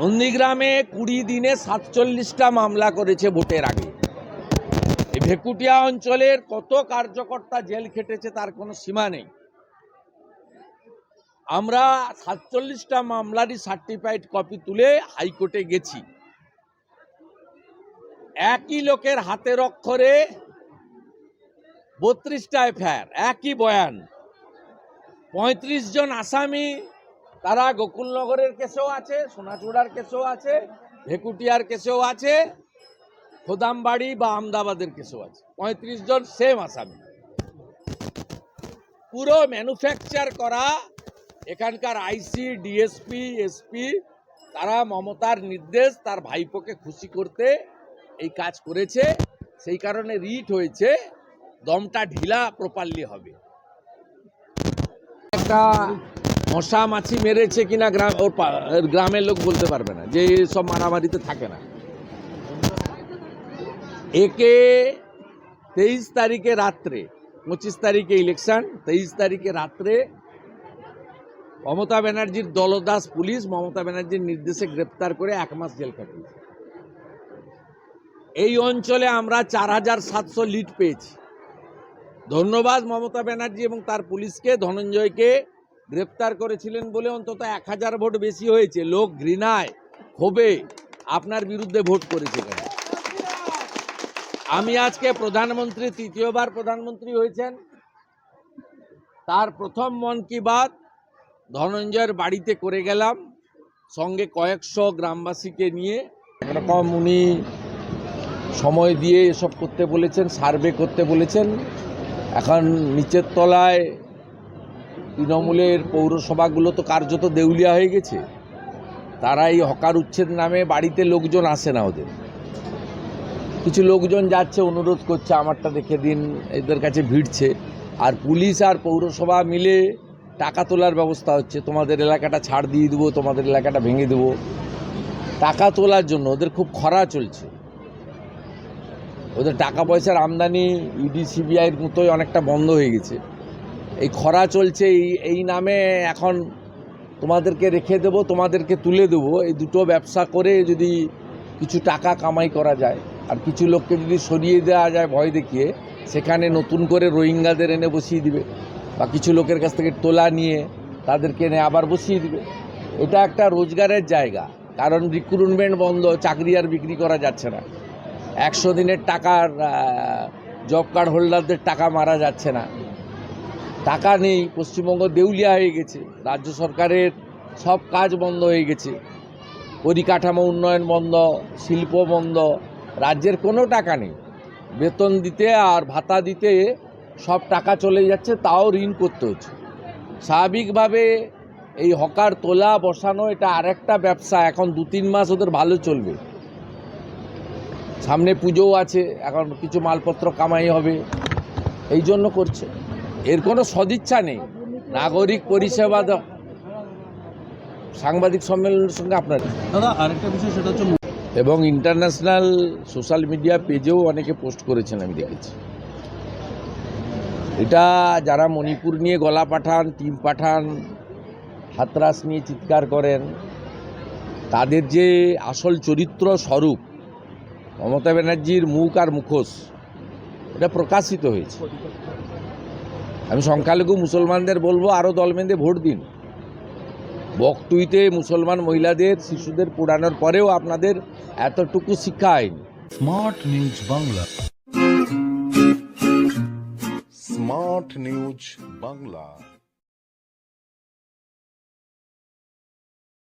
নন্দীগ্রামে কুড়ি দিনে সাতচল্লিশটা মামলা করেছে ভোটের আগে। এই ভেকুটিয়া অঞ্চলের কত কার্যকর্তা জেল খেটেছে তার কোনো সীমা নেই। আমরা সাতচল্লিশটা মামলারই সার্টিফাইড কপি তুলে হাইকোর্টে গেছি। একই লোকের হাতের অক্ষরে বত্রিশটা এফআইআর, একই বয়ান। পঁয়ত্রিশ জন আসামি তারা গোকুলনগরের কেসেও আছে, সোনাচূড়ার কেসেও আছে, ভেকুটিয়ার কেসেও আছে, খোদামবাড়ি বা আমদাবাদের কেসেও আছে। পঁয়ত্রিশ জন সেম আসামি। পুরো ম্যানুফ্যাকচার করা এখানকার আইসি ডিএসপি এসপি তারা মমতার নির্দেশ, তার ভাইপোকে খুশি করতে এই কাজ করেছে। সেই কারণে রিট হয়েছে, দমটা ঢিলা প্রপারলি হবে। একটা মশা মাছি মেরেছে কিনা গ্রাম ওর গ্রামের লোক বলতে পারবে না, যে সব মারামারিতে থাকে না। একে তেইশ তারিখে রাত্রে, পঁচিশ তারিখে ইলেকশন তেইশ তারিখে রাত্রে মমতা ব্যানার্জির দলদাস পুলিশ মমতা ব্যানার্জির নির্দেশে গ্রেপ্তার করে এক মাস জেল কাটিয়েছে এই অঞ্চলে আমরা চার হাজার সাতশো লিড পেয়েছি। ধন্যবাদ মমতা ব্যানার্জি এবং তার পুলিশকে, ধনঞ্জয়কে গ্রেপ্তার করেছিলেন বলে অন্তত এক হাজার ভোট বেশি হয়েছে। লোক ঘৃণায়, ক্ষোভে আপনার বিরুদ্ধে ভোট করেছে এখানে। আমি আজকে প্রধানমন্ত্রী, তৃতীয়বার প্রধানমন্ত্রী হয়েছেন। তার প্রথম মন কি বাত, ধনঞ্জয়ের বাড়িতে করে গেলাম, সঙ্গে কয়েকশো গ্রামবাসীকে নিয়ে। এরকম উনি সময় দিয়ে এসব করতে বলেছেন, সার্ভে করতে বলেছেন। এখন নিচের তলায় তৃণমূলের পৌরসভাগুলো তো কার্যত দেউলিয়া হয়ে গেছে। তারা এই হকার উচ্ছেদ নামে বাড়িতে লোকজন আসে না ওদের। কিছু লোকজন যাচ্ছে, অনুরোধ করছে, আমারটা দেখে দিন, এদের কাছে ভিড়ছে। আর পুলিশ আর পৌরসভা মিলে টাকা তোলার ব্যবস্থা হচ্ছে। তোমাদের এলাকাটা ছাড় দিয়ে দেবো, তোমাদের এলাকাটা ভেঙে দেবো। টাকা তোলার জন্য ওদের খুব খরা চলছে। ওদের টাকা পয়সার আমদানি ইডি, সিবিআইয়ের মতোই অনেকটা বন্ধ হয়ে গেছে। এই খরা চলছে, এই এই নামে এখন তোমাদেরকে রেখে দেবো, তোমাদেরকে তুলে দেবো। এই দুটো ব্যবসা করে যদি কিছু টাকা কামাই করা যায়, আর কিছু লোককে যদি সরিয়ে দেওয়া যায় ভয় দেখিয়ে, সেখানে নতুন করে রোহিঙ্গাদের এনে বসিয়ে দিবে, বা কিছু লোকের কাছ থেকে তোলা নিয়ে তাদেরকে এনে আবার বসিয়ে দিবে। এটা একটা রোজগারের জায়গা, কারণ রিক্রুটমেন্ট বন্ধ, চাকরি আর বিক্রি করা যাচ্ছে না। একশো দিনের টাকার জব কার্ড হোল্ডারদের টাকা মারা যাচ্ছে না। টাকা নেই, পশ্চিমবঙ্গ দেউলিয়া হয়ে গেছে, রাজ্য সরকারের সব কাজ বন্ধ হয়ে গেছে। পরিকাঠামো উন্নয়ন বন্ধ, শিল্প বন্ধ, রাজ্যের কোনো টাকা নেই। বেতন দিতে আর ভাতা দিতে সব টাকা চলে যাচ্ছে, তাও ঋণ করতে হচ্ছে। স্বাভাবিকভাবে এই হকার তোলা, বসানো, এটা আরেকটা ব্যবসা, এখন দু তিন মাস ওদের ভালো চলবে। সামনে পুজোও আছে, এখন কিছু মালপত্র কামাই হবে, এই জন্য করছে। এর কোনো সদিচ্ছা নেই। নাগরিক পরিষেবা সাংবাদিক সম্মেলনের সঙ্গে আপনার দাদা আরেকটা বিষয় সেটা হচ্ছে এবং ইন্টারন্যাশনাল সোশ্যাল মিডিয়া পেজেও অনেকে পোস্ট করেছেন আমি দেখেছি। এটা যারা মণিপুর নিয়ে গলা পাঠান টিম পাঠান হাতরাস নিয়ে চিৎকার করেন তাদের যে আসল চরিত্র স্বরূপ মমতা ব্যানার্জির মুখ আর মুখোশ এটা প্রকাশিত হয়েছে। আমি সংখ্যালঘু মুসলমানদের বলব আরও দল বেঁধে ভোট দিন। বকটুইতে মুসলমান মহিলাদের, শিশুদের পোড়ানোর পরেও আপনাদের এতটুকু শিক্ষা হয়নি smart news Bangla. Smart news Bangla.